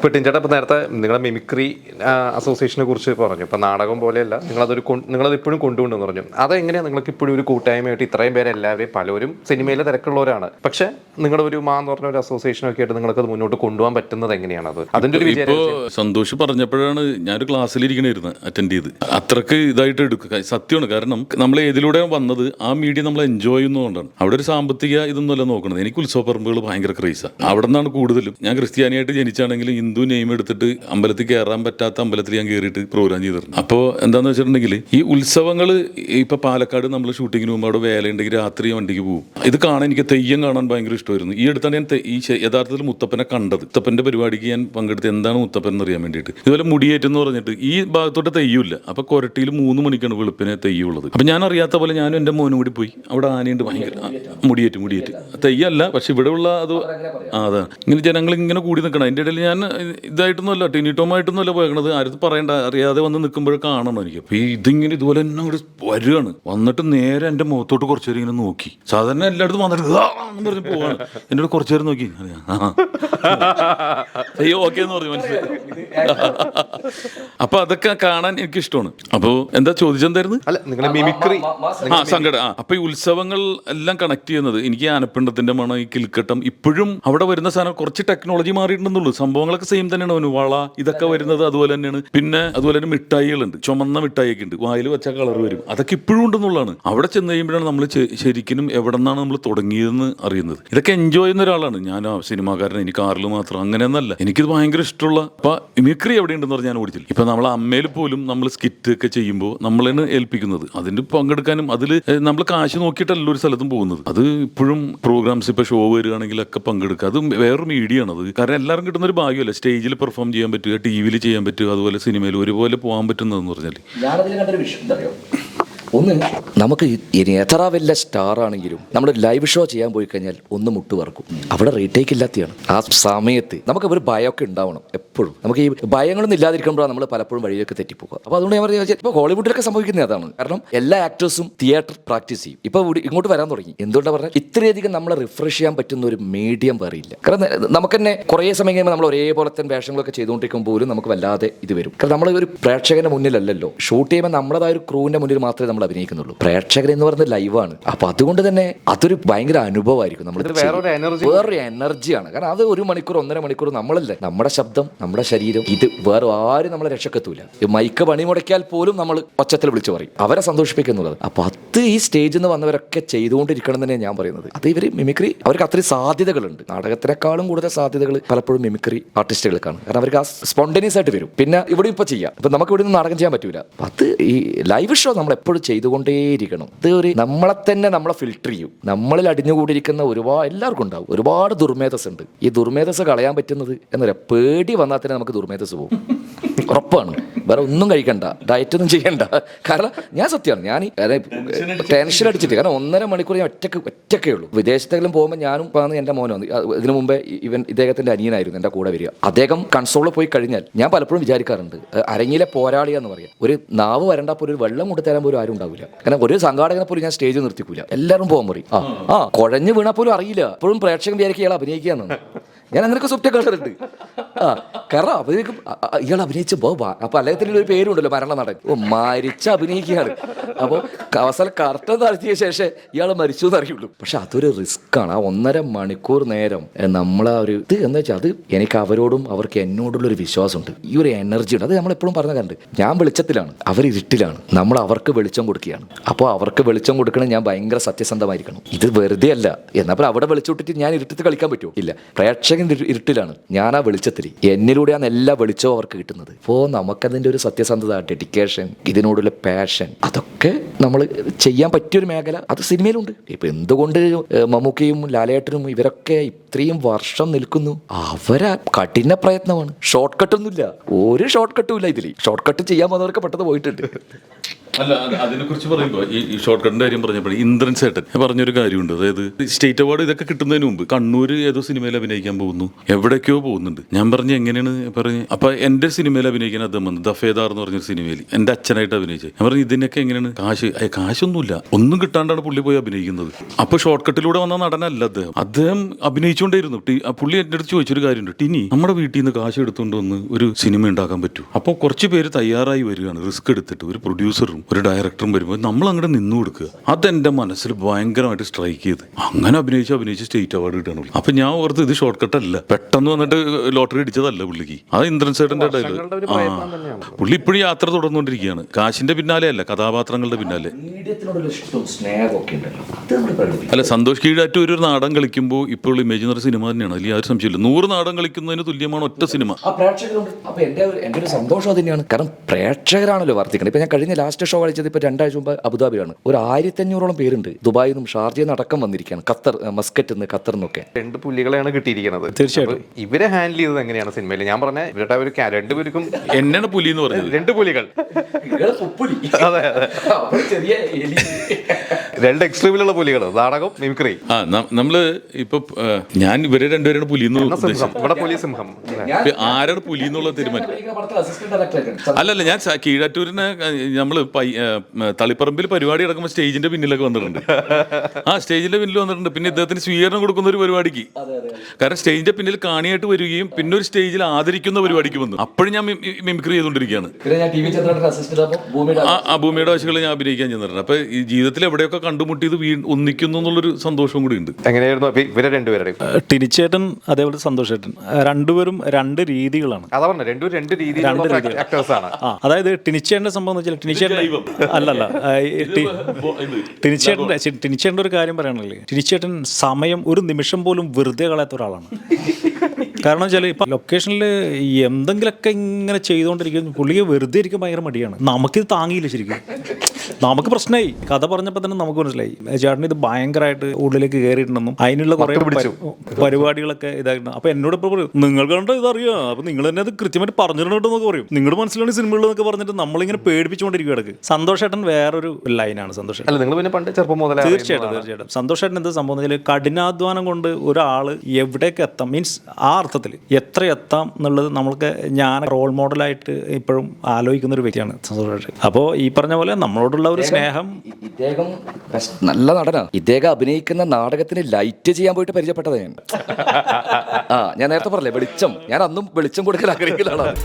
ഇപ്പൊ ടിഞ്ചേട്ട ഇപ്പൊ നേരത്തെ നിങ്ങളുടെ മിമിക്രി അസോസിയേഷനെ കുറിച്ച് പറഞ്ഞു. ഇപ്പൊ നാടകം പോലെയല്ല നിങ്ങളതൊരു നിങ്ങളത് ഇപ്പോഴും കൊണ്ടുകൊണ്ടെന്ന് പറഞ്ഞു. അതെങ്ങനെയാണ് നിങ്ങൾക്ക് ഇപ്പോഴും ഒരു കൂട്ടായ്മയായിട്ട് ഇത്രയും പേര് എല്ലാവരെയും പലരും സിനിമയിലെ തിരക്കുള്ളവരാണ്. പക്ഷെ നിങ്ങളുടെ ഒരു മാ എന്ന് പറഞ്ഞ ഒരു അസോസിയേഷനൊക്കെ ആയിട്ട് നിങ്ങൾക്ക് അത് മുന്നോട്ട് കൊണ്ടുപോകാൻ പറ്റുന്നത് എങ്ങനെയാണ് അത്? അതിന്റെ ഒരു ഇപ്പോ വിജയം സന്തോഷ് പറഞ്ഞപ്പോഴാണ് ഞാനൊരു ക്ലാസ്സിലിരിക്കണായിരുന്നു അറ്റൻഡ് ചെയ്ത്. അത്രയ്ക്ക് ഇതായിട്ട് എടുക്കുക. സത്യമാണ്. കാരണം നമ്മൾ ഏതിലൂടെ വന്നത് ആ മീഡിയ നമ്മൾ എൻജോയ് ചെയ്യുന്നതുകൊണ്ടാണ്. അവിടെ ഒരു സാമ്പത്തിക ഇതൊന്നുമല്ല നോക്കുന്നത് എനിക്ക് ഉത്സവപ്പറമ്പുകൾ ഭയങ്കര ക്രൈസാണ് അവിടെ നിന്നാണ് കൂടുതലും. ഞാൻ ക്രിസ്ത്യാനിയായിട്ട് ജനിച്ചാണെങ്കിലും ഹിന്ദു നെയിം എടുത്തിട്ട് അമ്പലത്തിൽ കയറാൻ പറ്റാത്ത അമ്പലത്തിൽ ഞാൻ കയറിയിട്ട് പ്രോഗ്രാം ചെയ്തിരുന്നു. അപ്പോൾ എന്താണെന്ന് വെച്ചിട്ടുണ്ടെങ്കിൽ ഈ ഉത്സവങ്ങൾ ഇപ്പൊ പാലക്കാട് നമ്മൾ ഷൂട്ടിങ്ങിന് പോകുമ്പോൾ അവിടെ വേലയുണ്ടെങ്കിൽ രാത്രി വണ്ടിക്ക് പോകും ഇത് കാണാൻ എനിക്ക് തെയ്യം കാണാൻ ഭയങ്കര ഇഷ്ടമായിരുന്നു. ഈ അടുത്താണ് ഞാൻ ഈ യഥാർത്ഥത്തിൽ മുത്തപ്പനെ കണ്ടത്. മുത്തപ്പന്റെ പരിപാടിക്ക് ഞാൻ പങ്കെടുത്ത് എന്താണ് മുത്തപ്പൻ എന്ന് അറിയാൻ വേണ്ടിയിട്ട്. ഇതുപോലെ മുടിയേറ്റെന്ന് പറഞ്ഞിട്ട് ഈ ഭാഗത്തോട്ട് തെയ്യമില്ല. അപ്പൊ കൊരട്ടിയിൽ മൂന്ന് മണിക്കാണ് വെളുപ്പിനെ തെയ്യമുള്ളത് അപ്പൊ ഞാൻ അറിയാത്ത പോലെ ഞാനും എന്റെ മോനും കൂടി പോയി. അവിടെ ആനയുണ്ട് ഭയങ്കര മുടിയേറ്റ് മുടിയേറ്റ്. തെയ്യല്ല പക്ഷെ ഇവിടെ ഉള്ള അത് അതാണ്. ഇങ്ങനെ ജനങ്ങൾ ഇങ്ങനെ കൂടി നിൽക്കണം. അതിന്റെ ഇടയിൽ ഞാൻ ഇതായിട്ടൊന്നും അല്ല പോയേക്കണത്. ആരും പറയണ്ട. അറിയാതെ വന്ന് നിൽക്കുമ്പോഴേ കാണണം എനിക്ക്. അപ്പൊ ഈ ഇതിങ്ങനെ ഇതുപോലെ തന്നെ അങ്ങോട്ട് വരികയാണ്. വന്നിട്ട് നേരെ എന്റെ മുഖത്തോട്ട് കുറച്ചു നേരം ഇങ്ങനെ നോക്കി. സാധാരണ എല്ലായിടത്തും വന്നിട്ട് എന്ന് പറഞ്ഞ് പോവാണ്. എന്നോട് കുറച്ചു നേരം നോക്കി. അയ്യോ ഓക്കെ എന്ന് പറഞ്ഞു മനസ്സിലായി അപ്പൊ അതൊക്കെ കാണാൻ എനിക്ക് ഇഷ്ടമാണ് അപ്പോ എന്താ ചോദിച്ചെന്തായിരുന്നു അല്ല നിങ്ങളുടെ മിമിക്രി. ആ സങ്കടം. ആ അപ്പൊ ഈ ഉത്സവങ്ങൾ എല്ലാം കണക്ട് ചെയ്യുന്നത് എനിക്ക് ആനപ്പിണ്ടത്തിന്റെ മണം ഈ കിൽക്കട്ടം ഇപ്പോഴും അവിടെ വരുന്ന സാധനം കുറച്ച് ടെക്നോളജി മാറിയിട്ടുണ്ടെന്നുള്ളൂ. സംഭവങ്ങളൊക്കെ സെയിം തന്നെയാണ് അവന് വള ഇതൊക്കെ വരുന്നത് അതുപോലെ തന്നെയാണ്. പിന്നെ അതുപോലെ തന്നെ മിഠായികളുണ്ട്. ചുമന്ന മിഠായിയൊക്കെ ഉണ്ട് വായിൽ വെച്ചാൽ കളർ വരും. അതൊക്കെ ഇപ്പോഴും ഉണ്ടെന്നുള്ളതാണ്. അവിടെ ചെന്ന് കഴിയുമ്പോഴാണ് നമ്മൾ ശരിക്കും എവിടെ നിന്നാണ് നമ്മൾ തുടങ്ങിയതെന്ന് അറിയുന്നത്. ഇതൊക്കെ എൻജോയ് ചെയ്യുന്ന ഒരാളാണ്. ഞാൻ ആ സിനിമാക്കാരൻ എനിക്ക് കാറിൽ മാത്രം അങ്ങനെയൊന്നല്ല. എനിക്കിത് ഭയങ്കര ഇഷ്ടമുള്ള അപ്പൊ എവിടെ ഉണ്ടെന്ന് പറഞ്ഞാൽ ഞാൻ ഓടിച്ചില്ല. ഇപ്പൊ നമ്മൾ അമ്മയിൽ പോലും നമ്മൾ സ്കിറ്റ് ഒക്കെ ചെയ്യുമ്പോൾ നമ്മളാണ് ഏൽപ്പിക്കുന്നത്. അതിന് പങ്കെടുക്കാനും അതിൽ നമ്മൾ കാശ് നോക്കിയിട്ടല്ല ഒരു സ്ഥലത്തും പോകുന്നത്. അത് ഇപ്പോഴും പ്രോഗ്രാംസ് ഇപ്പൊ ഷോ വരികയാണെങ്കിലൊക്കെ പങ്കെടുക്കുക. അത് വേറൊരു മീഡിയ ആണ്. അത് കാരണം എല്ലാവരും കിട്ടുന്ന ഒരു ഭാഗ്യമല്ല? സ്റ്റേജിൽ പെർഫോം ചെയ്യാൻ പറ്റുക ടി വിയിൽ ചെയ്യാൻ പറ്റുക അതുപോലെ സിനിമയിൽ ഒരുപോലെ പോകാൻ പറ്റുന്നതെന്ന് പറഞ്ഞാൽ ഒന്ന് നമുക്ക് എത്ര വലിയ സ്റ്റാർ ആണെങ്കിലും നമ്മൾ ലൈവ് ഷോ ചെയ്യാൻ പോയി കഴിഞ്ഞാൽ ഒന്ന് മുട്ട് പറക്കും അവിടെ റീടേക്ക് ഇല്ലാത്തതാണ് ആ സമയത്ത് നമുക്ക് ഒരു ഭയമൊക്കെ ഉണ്ടാവണം എപ്പോഴും. നമുക്ക് ഈ ഭയങ്ങളൊന്നും ഇല്ലാതിരിക്കുമ്പോഴാണ് നമ്മൾ പലപ്പോഴും വഴിയൊക്കെ തെറ്റിപ്പോകുക അപ്പോൾ അതുകൊണ്ട് ഞാൻ പറഞ്ഞാൽ ഇപ്പോൾ ഹോളിവുഡിലൊക്കെ സംഭവിക്കുന്ന അതാണ്. കാരണം എല്ലാ ആക്ടേഴ്സും തിയേറ്റർ പ്രാക്ടീസ് ചെയ്യും. ഇപ്പോൾ ഇങ്ങോട്ട് വരാൻ തുടങ്ങി. എന്തുകൊണ്ടാണ് പറഞ്ഞാൽ ഇത്രയധികം നമ്മളെ റിഫ്രഷ് ചെയ്യാൻ പറ്റുന്ന ഒരു മീഡിയം പറയില്ല കാരണം നമുക്ക് തന്നെ കുറേ സമയം കഴിയുമ്പോൾ നമ്മൾ ഒരേപോലെ തന്നെ വേഷങ്ങളൊക്കെ ചെയ്തുകൊണ്ടിരിക്കുമ്പോൾ പോലും നമുക്ക് വല്ലാതെ ഇത് വരും. കാരണം നമ്മൾ ഒരു പ്രേക്ഷകന്റെ മുന്നിലല്ലല്ലോ. ഷൂട്ട് ചെയ്യുമ്പോൾ നമ്മളതായ ഒരു ക്രൂവിന്റെ മുന്നിൽ മാത്രമേ നമ്മൾ അഭിനയിക്കുന്നുള്ളൂ പ്രേക്ഷകർ എന്ന് പറയുന്നത് ലൈവാണ്. അപ്പൊ അതുകൊണ്ട് തന്നെ അതൊരു ഭയങ്കര അനുഭവമായിരിക്കും. നമ്മൾ വേറൊരു എനർജി വേറൊരു എനർജിയാണ് കാരണം അത് ഒരു മണിക്കൂർ ഒന്നര മണിക്കൂർ നമ്മളല്ലേ? നമ്മുടെ ശബ്ദം നമ്മുടെ ശരീരം ഇത് വേറെ ആരും നമ്മളെ രക്ഷക്കെത്തൂല. മൈക്ക് പണി മുടക്കിയാൽ പോലും നമ്മൾ ഒച്ചത്തിൽ വിളിച്ചു പറയും. അവരെ സന്തോഷിപ്പിക്കുന്നുള്ളത്. അപ്പൊ അത് ഈ സ്റ്റേജിൽ നിന്ന് വന്നവരൊക്കെ ചെയ്തുകൊണ്ടിരിക്കണം തന്നെ ഞാൻ പറയുന്നത്. അത് ഇവർ മിമിക്രി അവർക്ക് അത്രയും സാധ്യതകളുണ്ട്. നാടകത്തിനേക്കാളും കൂടുതൽ സാധ്യതകൾ പലപ്പോഴും മിമിക്രി ആർട്ടിസ്റ്റുകൾക്കാണ് കാരണം അവർക്ക് ആ സ്പോണ്ടേനിയസ് ആയിട്ട് വരും. പിന്നെ ഇവിടെ ഇപ്പൊ ചെയ്യാം. ഇപ്പൊ നമുക്ക് ഇവിടെ നിന്ന് നാടകം ചെയ്യാൻ പറ്റൂല. അത് ഈ ലൈവ് ഷോ നമ്മൾ എപ്പോഴും ചെയ്തുകൊണ്ടേയിരിക്കണം. ഇത് ഒരു നമ്മളെ തന്നെ നമ്മളെ ഫിൽട്ടർ ചെയ്യും. നമ്മളിൽ അടിഞ്ഞുകൂടിയിരിക്കുന്ന ഒരുപാട് എല്ലാവർക്കും ഉണ്ടാവും. ഒരുപാട് ദുർമേധസ് ഉണ്ട് ഈ ദുർമേധസ് കളയാൻ പറ്റുന്നത് എന്നറിയാം പേടി വന്നാൽ തന്നെ നമുക്ക് ദുർമേധസ് പോകും. ഉറപ്പാണ്. വേറെ ഒന്നും കഴിക്കണ്ട. ഡയറ്റ് ഒന്നും ചെയ്യണ്ട. കാരണം ഞാൻ സത്യമാണ്. ഞാൻ ടെൻഷൻ അടിച്ചിട്ട് കാരണം ഒന്നര മണിക്കൂർ ഞാൻ ഒറ്റയ്ക്ക് ഒറ്റക്കേ ഉള്ളൂ. വിദേശത്തെങ്കിലും പോകുമ്പോൾ ഞാനും വന്ന് എന്റെ മോനെ വന്നു ഇതിനു മുമ്പേ ഇവൻ ഇദ്ദേഹത്തിന്റെ അനിയനായിരുന്നു എന്റെ കൂടെ വരിക. അദ്ദേഹം കൺസോളിൽ പോയി കഴിഞ്ഞാൽ ഞാൻ പലപ്പോഴും വിചാരിക്കാറുണ്ട് അരങ്ങിലെ പോരാളി എന്ന് പറയാം. ഒരു നാവ് വരണ്ട പോലും ഒരു വെള്ളം കൊണ്ടു തരാൻ പോലും ആരും ഉണ്ടാവില്ല. കാരണം ഒരു സംഘാടകനെ പോലും ഞാൻ സ്റ്റേജിൽ നിർത്തിക്കൂല. എല്ലാവരും പോകാൻ പറയും ആ ആ കുഴഞ്ഞു വീണാൽ പോലും അറിയില്ല. എപ്പോഴും പ്രേക്ഷകൻ വിചാരിക്കുക ഇയാൾ അഭിനയിക്കുകയെന്നാണ് ഞാൻ അങ്ങനെയൊക്കെ സ്വപ്നം കണ്ടിട്ടുണ്ട്. ആ കാരണം അഭിനയിക്കും ഇയാൾ അഭിനയിച്ച ബോബാ. അപ്പൊ അദ്ദേഹത്തിന് ഒരു പേരുണ്ടല്ലോ മരണ നടൻ ഓ മരിച്ച അഭിനയിക്കുകയാണ്. അപ്പോൾ അവസാനം കറക്റ്റ് നടത്തിയ ശേഷം ഇയാൾ മരിച്ചു എന്ന് അറിയുള്ളൂ പക്ഷെ അതൊരു റിസ്ക് ആണ്. ആ ഒന്നര മണിക്കൂർ നേരം നമ്മളെ ഒരു ഇത് എന്താ വെച്ചാൽ അത് എനിക്ക് അവരോടും അവർക്ക് എന്നോടുള്ള ഒരു വിശ്വാസമുണ്ട്. ഈ ഒരു എനർജി ഉണ്ട്. അത് നമ്മൾ എപ്പോഴും പറഞ്ഞ കണ്ട് ഞാൻ വെളിച്ചത്തിലാണ്. അവർ ഇരുട്ടിലാണ്. നമ്മൾ അവർക്ക് വെളിച്ചം കൊടുക്കുകയാണ്. അപ്പോൾ അവർക്ക് വെളിച്ചം കൊടുക്കണം ഞാൻ ഭയങ്കര സത്യസന്ധമായിരിക്കണം. ഇത് വെറുതെ അല്ല എന്നാൽ അവിടെ വെളിച്ചം ഇട്ടിട്ട് ഞാൻ ഇരുട്ടത്ത് കളിക്കാൻ പറ്റുമോ? ഇല്ല. പ്രേക്ഷകൻ ഇരു- ഇരുട്ടിലാണ്. ഞാൻ ആ വെളിച്ചത്തിൽ എന്നിലൂടെയാണ് എല്ലാ വെളിച്ചവും അവർക്ക് കിട്ടുന്നത്. അപ്പോൾ നമുക്കതിന്റെ ഒരു സത്യസന്ധത ഡെഡിക്കേഷൻ ഇതിനോടുള്ള പാഷൻ അതൊക്കെ നമ്മൾ ചെയ്യാൻ പറ്റിയൊരു മേഖല. അത് സിനിമയിലുണ്ട്. ഇപ്പം എന്തുകൊണ്ട് മമ്മൂക്കയും ലാലേട്ടനും ഇവരൊക്കെ ഇത്രയും വർഷം നിൽക്കുന്നു? അവരെ കഠിന പ്രയത്നമാണ്. ഷോർട്ട് കട്ടൊന്നുമില്ല ഒരു ഷോർട്ട് കട്ടും ഇല്ല ഇതിൽ ഷോർട്ട് കട്ട് ചെയ്യാൻ വന്നവർക്ക് പെട്ടെന്ന് പോയിട്ടുണ്ട്. അല്ല അതിനെ കുറിച്ച് പറയുമ്പോൾ ഈ ഷോർട്ട് കട്ടിന്റെ കാര്യം പറഞ്ഞപ്പോൾ ഇന്ദ്രൻ സേട്ടൻ പറഞ്ഞൊരു കാര്യമുണ്ട്. അതായത് സ്റ്റേറ്റ് അവാർഡ് ഇതൊക്കെ കിട്ടുന്നതിന് മുമ്പ് കണ്ണൂർ ഏതോ സിനിമയിൽ അഭിനയിക്കാൻ പോകുന്നു. എവിടേക്കോ പോകുന്നുണ്ട്. ഞാൻ പറഞ്ഞു എങ്ങനെയാണ് പറഞ്ഞു? അപ്പൊ എന്റെ സിനിമയിൽ അഭിനയിക്കാൻ അദ്ദേഹം വന്നു. ദഫേദാർ എന്ന് പറഞ്ഞൊരു സിനിമയിൽ എന്റെ അച്ഛനായിട്ട് അഭിനയിച്ചത്. ഞാൻ പറഞ്ഞു ഇതിനൊക്കെ എങ്ങനെയാണ്? കാശ് കാശൊന്നുമില്ല. ഒന്നും കിട്ടാണ്ടാണ് പുള്ളി പോയി അഭിനയിക്കുന്നത്. അപ്പൊ ഷോർട്ട് കട്ടിലൂടെ വന്ന നടനല്ല അദ്ദേഹം. അദ്ദേഹം അഭിനയിച്ചുകൊണ്ടേയിരുന്നു. പുള്ളി എന്റെ അടുത്ത് ചോദിച്ചൊരു കാര്യമുണ്ട്. ടിനി നമ്മുടെ വീട്ടിൽ നിന്ന് കാശ് എടുത്തുകൊണ്ട് വന്ന് ഒരു സിനിമ ഉണ്ടാക്കാൻ പറ്റൂ. അപ്പോൾ കുറച്ച് പേര് തയ്യാറായി വരികയാണ്. റിസ്ക് എടുത്തിട്ട്. ഒരു പ്രൊഡ്യൂസറും ഒരു ഡയറക്ടറും വരുമ്പോൾ നമ്മൾ അങ്ങോട്ട് നിന്നു കൊടുക്കുക. അതെന്റെ മനസ്സിൽ ഭയങ്കരമായിട്ട് സ്ട്രൈക്ക് ചെയ്ത്. അങ്ങനെ അഭിനയിച്ച് അഭിനയിച്ച് സ്റ്റേറ്റ് അവാർഡ് കിട്ടണം അപ്പൊ ഞാൻ ഓർത്ത് ഇത് ഷോർട്ട് കട്ട് അല്ല. പെട്ടെന്ന് വന്നിട്ട് ലോട്ടറി അടിച്ചതല്ല പുള്ളിക്ക്. അത് ഇന്ദ്രൻ സേട്ടന്റെ ഡയലോഗ് ആ പ്രയത്നം തന്നെയാണ്. പുള്ളി ഇപ്പോഴും യാത്ര തുടർന്നുകൊണ്ടിരിക്കുകയാണ്. കാശിന്റെ പിന്നാലെ. അല്ല കഥാപാത്രങ്ങളുടെ പിന്നാലെ അത് നമ്മൾ അല്ല സന്തോഷ് കീഴാറ്റ് ഒരു നാടൻ കളിക്കുമ്പോൾ ഇപ്പോൾ ഇമേജ് സിനിമ തന്നെയാണ്. അതിൽ യാതൊരു സംശയമില്ല നൂറ് നാടൻ കളിക്കുന്നതിന് തുല്യമാണ് ഒറ്റ സിനിമ ആ പ്രേക്ഷകരുണ്ട് അപ്പോൾ എന്റെ ഒരു- സന്തോഷം അത് തന്നെയാണ് കാരണം പ്രേക്ഷകരാണല്ലോ വർദ്ധിക്കുന്നത് ഇപ്പൊ ഞാൻ കഴിഞ്ഞ ലാസ്റ്റ് ഷോ കളിച്ചത് ഇപ്പൊ രണ്ടാഴ്ച മുമ്പ് അബുദാബിയാണ് ഒരു ആയിരത്തി അഞ്ഞൂറോളം പേരുണ്ട്. ദുബായിൽ നിന്നും ഷാർജയിൽ നിന്ന് അടക്കം വന്നിരിക്കുകയാണ്. ഖത്തർ മസ്കറ്റ് നിന്ന് ഖത്തർ നിന്നൊക്കെ. രണ്ട് പുലികളെയാണ് കിട്ടിയിരിക്കുന്നത്. തീർച്ചയായിട്ടും. ഇവരെ ഹാൻഡിൽ ചെയ്തത് എങ്ങനെയാണ് സിനിമയിൽ ഞാൻ പറഞ്ഞ ഇവരുടെ ഒരു ക്യാ- രണ്ടുപേർക്കും എന്നാണ് പുലി എന്ന് പറഞ്ഞത്. രണ്ട് പുലികൾ. അതെ അതെ. ചെറിയ എലി. രണ്ട് എക്സ്ട്രീമിലുള്ള പുലികൾ നാടകം മിമിക്രി ആ നമ്മൾ ഇപ്പൊ ഞാൻ ഇവരെ രണ്ടുപേരാണ് പുലി ഇവിടെ പുലി സിംഹം ആരാണ് പുലി എന്നുള്ള തീരുമാനം അല്ലല്ല ഞാൻ കീഴാറ്റൂരിനെ നമ്മൾ തളിപ്പറമ്പിൽ പരിപാടി നടക്കുമ്പോൾ സ്റ്റേജിന്റെ പിന്നിലൊക്കെ വന്നിട്ടുണ്ട്. ആ സ്റ്റേജിന്റെ പിന്നിൽ വന്നിട്ടുണ്ട്. പിന്നെ ഇദ്ദേഹത്തിന് സ്വീകരണം കൊടുക്കുന്ന ഒരു പരിപാടിക്ക്. കാരണം സ്റ്റേജിന്റെ പിന്നിൽ കാണിയായിട്ട് വരികയും പിന്നെ ഒരു സ്റ്റേജിൽ ആദരിക്കുന്ന പരിപാടിക്ക് വന്നു. അപ്പോഴും ഞാൻ മിമിക്രി ചെയ്തുകൊണ്ടിരിക്കുകയാണ്. ആ ആ ഭൂമിയുടെ ആശകൾ ഞാൻ അഭിനയിക്കാൻ ചെന്നിട്ടുണ്ട്. അപ്പൊ ഈ ജീവിതത്തിൽ എവിടെയൊക്കെ കണ്ടുമുട്ടിയത് വീ ഒന്നിക്കുന്നു എന്നുള്ളൊരു സന്തോഷവും കൂടി ഉണ്ട്. എങ്ങനെയായിരുന്നു അപ്പൊ ഇവരെ രണ്ടുപേരുടെയും ടിനിച്ചേട്ടൻ അതേപോലെ സന്തോഷേട്ടൻ. രണ്ടുപേരും രണ്ട് രീതികളാണ്. അതാ പറഞ്ഞ രണ്ടുപേരും രണ്ട് രീതിയിലുള്ള ആക്ടേഴ്സ് ആണ്. ആ അതായത് ടിനിച്ചേട്ടന്റെ സംഭവം എന്ന് വെച്ചാൽ ടിനിച്ചേട്ടൻ അല്ലല്ല ആ, ഈ ടി- ടിനിച്ചേട്ടന്റെ ചെ- ടിനിച്ചേട്ടന്റെ ഒരു കാര്യം പറയണല്ലേ? ടിനിച്ചേട്ടൻ സമയം ഒരു നിമിഷം പോലും വെറുതെ കളയാത്ത ഒരാളാണ്. കാരണം വെച്ചാൽ ഇപ്പം ലൊക്കേഷനിൽ എന്തെങ്കിലുമൊക്കെ ഇങ്ങനെ ചെയ്തുകൊണ്ടിരിക്കുന്നു പുള്ളിക്ക് വെറുതെ ഇരിക്കാൻ ഭയങ്കര മടിയാണ്. നമുക്കിത് താങ്ങിയില്ല ശരിക്കും. നമുക്ക് പ്രശ്നമായി കഥ പറഞ്ഞപ്പോൾ തന്നെ നമുക്ക് മനസ്സിലായി. ചേട്ടൻ ഇത് ഭയങ്കരമായിട്ട് ഉള്ളിലേക്ക് കയറിയിട്ടുണ്ടെന്നും അതിനുള്ള കുറെ പരി- പരിപാടികളൊക്കെ ഇതായിരുന്നു അപ്പൊ എന്നോട് ഇപ്പോൾ പറയും നിങ്ങൾ കണ്ട ഇതറിയാം. അപ്പൊ നിങ്ങൾ തന്നെ അത് കൃത്യമായിട്ട് പറഞ്ഞിട്ടുണ്ടെന്നൊക്കെ പറയും. നിങ്ങളുടെ മനസ്സിലാണ് സിനിമകളെന്നൊക്കെ പറഞ്ഞിട്ട് നമ്മളിങ്ങനെ പേടിപ്പിച്ചുകൊണ്ടിരിക്കും ഇടയ്ക്ക് സന്തോഷേട്ടൻ വേറൊരു ലൈനാണ് സന്തോഷം അല്ല നിങ്ങൾ പിന്നെ പണ്ട് ചെറുപ്പം മുതലേ തീർച്ചയായിട്ടും തീർച്ചയായിട്ടും. സന്തോഷേട്ടൻ എന്താ സംഭവം? കഠിനാധ്വാനം കൊണ്ട് ഒരാൾ എവിടേക്ക് എത്താം. മീൻസ് ആ അർത്ഥത്തിൽ എത്ര എത്താം എന്നുള്ളത് നമ്മൾക്ക് ഞാൻ റോൾ മോഡലായിട്ട് ഇപ്പോഴും ആലോചിക്കുന്ന ഒരു വ്യക്തിയാണ് അപ്പോൾ ഈ പറഞ്ഞ പോലെ നമ്മളോടുള്ള ഒരു സ്നേഹം ഇദ്ദേഹം നല്ല നടനാണ്. ഇദ്ദേഹം അഭിനയിക്കുന്ന നാടകത്തിന് ലൈറ്റ് ചെയ്യാൻ പോയിട്ട് പരിചയപ്പെട്ടതാണ് ഞാൻ. ആ ഞാൻ നേരത്തെ പറഞ്ഞില്ലേ വെളിച്ചം. ഞാൻ അന്നും വെളിച്ചം കൊടുക്കാൻ ആഗ്രഹിക്കുന്ന ആളാണ്.